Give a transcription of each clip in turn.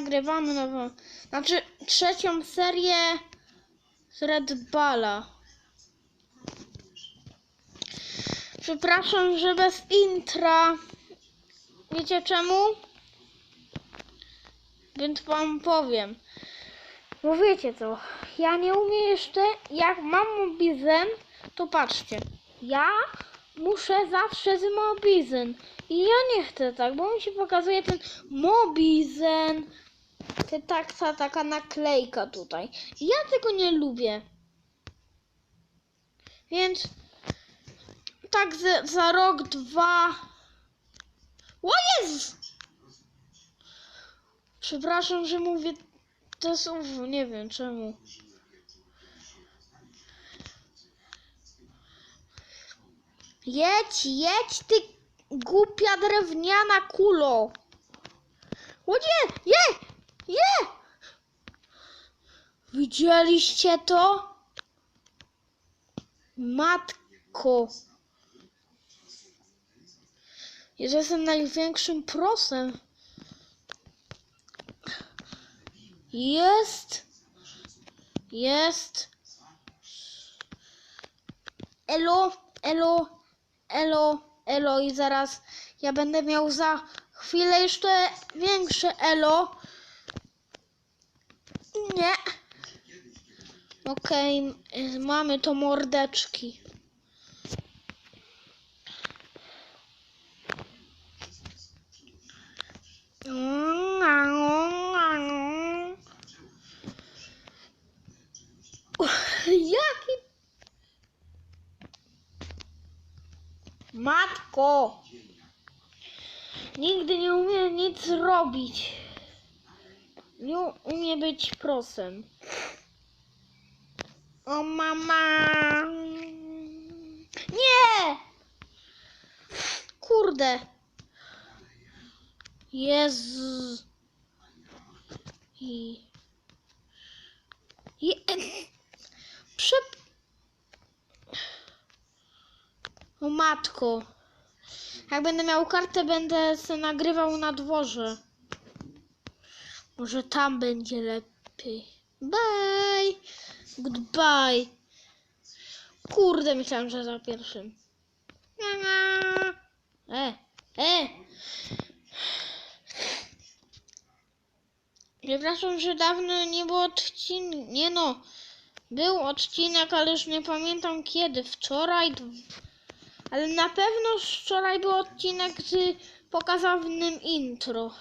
nagrywamy nową, znaczy trzecią serię Red Balla. Przepraszam, że bez intra. Wiecie czemu? Więc wam powiem. Bo wiecie co, ja nie umiem jeszcze, jak mam mobizen, to patrzcie, ja muszę zawsze z mobizen. I ja nie chcę tak, bo mi się pokazuje ten mobizen. Taksa, taka naklejka tutaj. Ja tego nie lubię. Więc tak za, za rok, dwa. O Jezus! Przepraszam, że mówię te słowo, nie wiem czemu. Jedź, jedź, ty głupia drewniana kulo. O nie, je, je! Widzieliście to? Matko. Jestem największym prosem. Jest. Jest. Elo, elo, elo, elo i zaraz ja będę miał za chwilę jeszcze większe elo. Nie. Okej, y, mamy to mordeczki. Jaki Matko! Nigdy nie umie nic robić. Nie umie być prosem. O mama! Nie! Kurde! Jezu! I... Je... Przep... O matko. Jak będę miał kartę, będę se nagrywał na dworze. Może tam będzie lepiej. Bye. Goodbye. Kurde, myślałem, że za pierwszym. E, e. Przepraszam, że dawno nie było odcinka. Nie no. Był odcinek, ale już nie pamiętam kiedy. Wczoraj. Ale na pewno wczoraj był odcinek z pokazanym intro.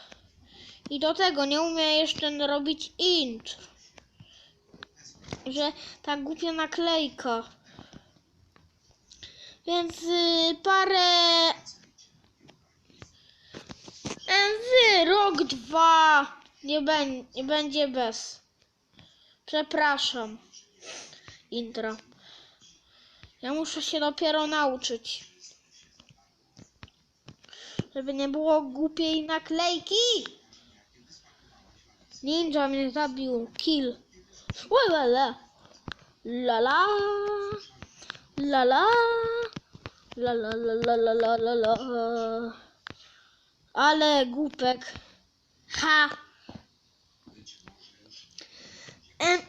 I do tego nie umiem jeszcze robić intro. Że ta głupia naklejka. Więc y, parę. Razy rok, dwa. Nie, nie będzie bez. Przepraszam. Intro. Ja muszę się dopiero nauczyć. Żeby nie było głupiej naklejki. Ninja mnie zabił. Kill. Łelele. Lala. Lala. Lala, la, la, la, la, la, la. Ale głupek. Ha.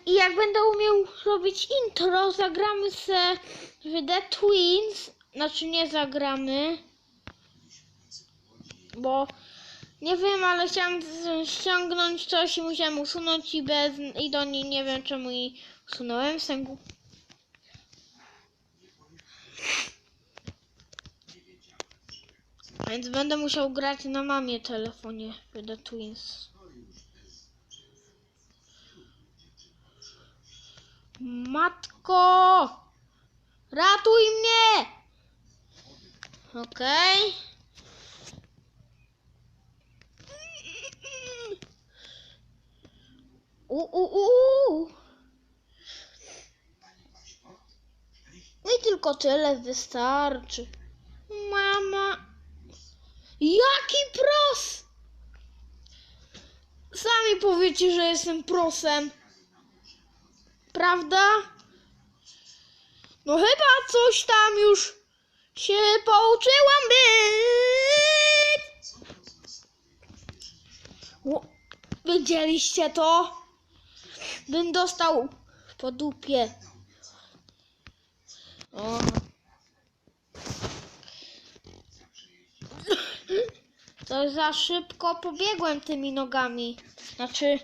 I jak będę umiał robić intro, zagramy se w The Twins. Znaczy nie zagramy. Bo nie wiem, ale chciałam ściągnąć coś i musiałam usunąć i bez i do niej nie wiem czemu i usunąłem sęgu. Więc będę musiał grać na mamie telefonie w The Twins. Matko! Ratuj mnie! Okej. U, u, u, u. No i tylko tyle wystarczy. Mama. Jaki pros! Sami powiecie, że jestem prosem. Prawda? No chyba coś tam już się pouczyłam być. Widzieliście to? Bym dostał po dupie. O. To za szybko pobiegłem tymi nogami. Znaczy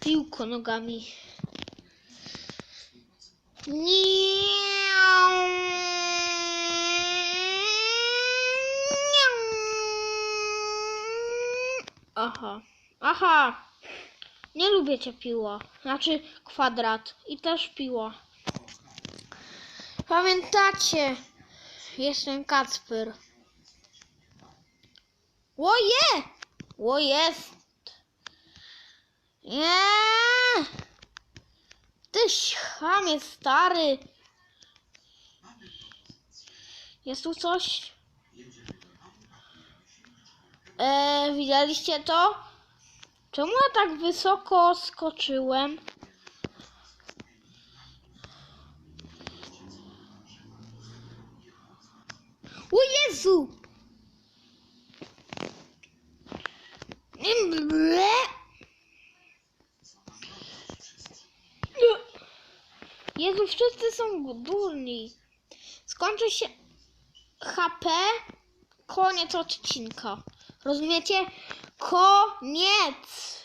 piłko nogami. Aha. Aha. Nie lubię cię piła. Znaczy kwadrat. I też piła. Pamiętacie? Jestem Kacper. Łoje! Ło jest! Nie! Tyś chamie stary! Jest tu coś? E, widzieliście to? Czemu ja tak wysoko skoczyłem? O Jezu! Jezu, wszyscy są durni. Skończy się HP, koniec odcinka. Rozumiecie? Koniec!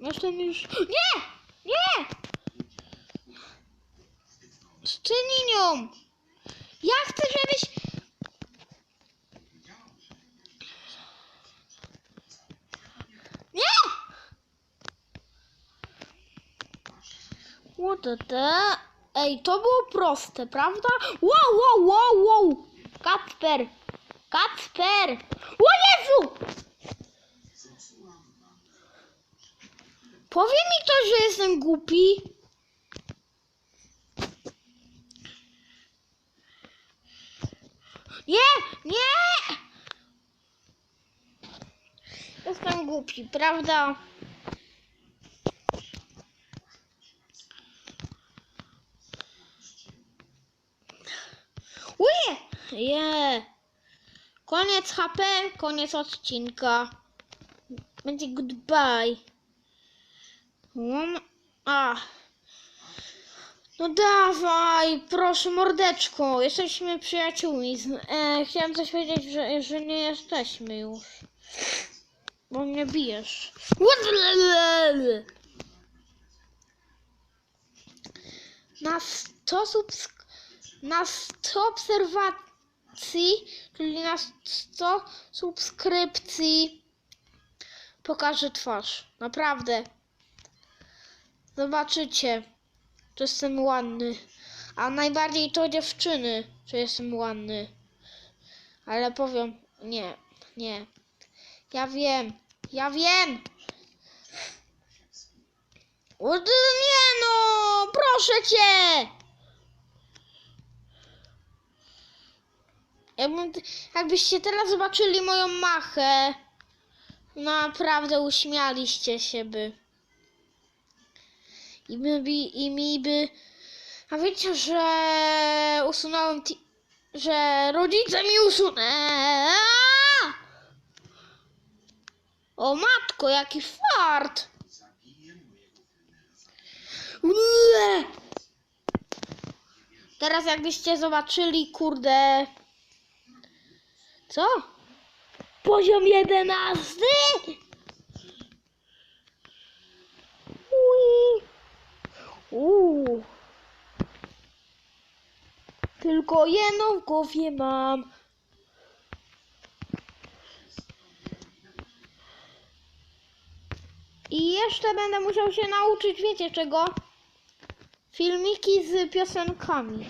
Jestem już... Nie! Nie! Z czyninią! Ja chcę, żebyś... Nie! The? Ej, to było proste, prawda? Wow, wow, wow, wow! Kacper! Kacper! O Jezu! Powie mi ktoś, że jestem głupi? Nie! Nie! Jestem głupi, prawda? Uje! Je! Koniec HP, koniec odcinka. Będzie goodbye. Um, a. No dawaj, proszę mordeczko, jesteśmy przyjaciółmi. E, chciałem coś powiedzieć, że, że nie jesteśmy już. Bo mnie bijesz. Na 100 subsk- na 100 obserwacji, czyli na 100 subskrypcji pokażę twarz. Naprawdę. Zobaczycie, że jestem ładny. A najbardziej to dziewczyny, że jestem ładny. Ale powiem, nie, nie. Ja wiem, ja wiem. O, nie no, proszę cię. Jakbym, jakbyście teraz zobaczyli moją machę, naprawdę uśmialiście się by. I, by, I mi by... A wiecie, że usunąłem... Ti- że rodzice mi usunęli. O matko, jaki fart! Ue! Teraz jakbyście zobaczyli, kurde... Co? Poziom jedenasty? Uuu. Tylko jedną w głowie mam. I jeszcze będę musiał się nauczyć, wiecie czego? Filmiki z piosenkami.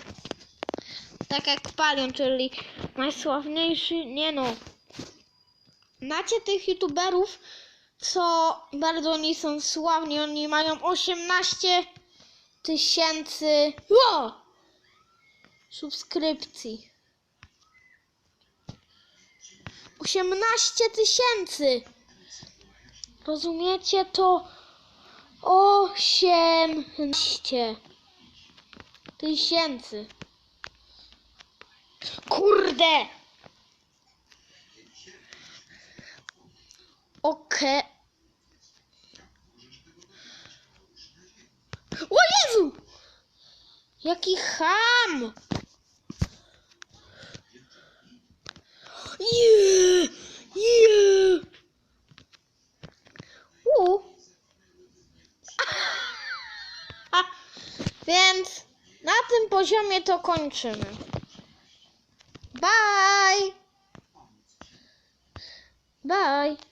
Tak jak Palion, czyli najsławniejszy, nie no. Znacie tych youtuberów, co bardzo oni są sławni, oni mają 18 tysięcy o! subskrypcji. 18 tysięcy! Rozumiecie to? 18 tysięcy. Kurde! Okej. Jezu! Jaki ham! Nie! Nie! U. Więc na tym poziomie to kończymy. Bye! Bye!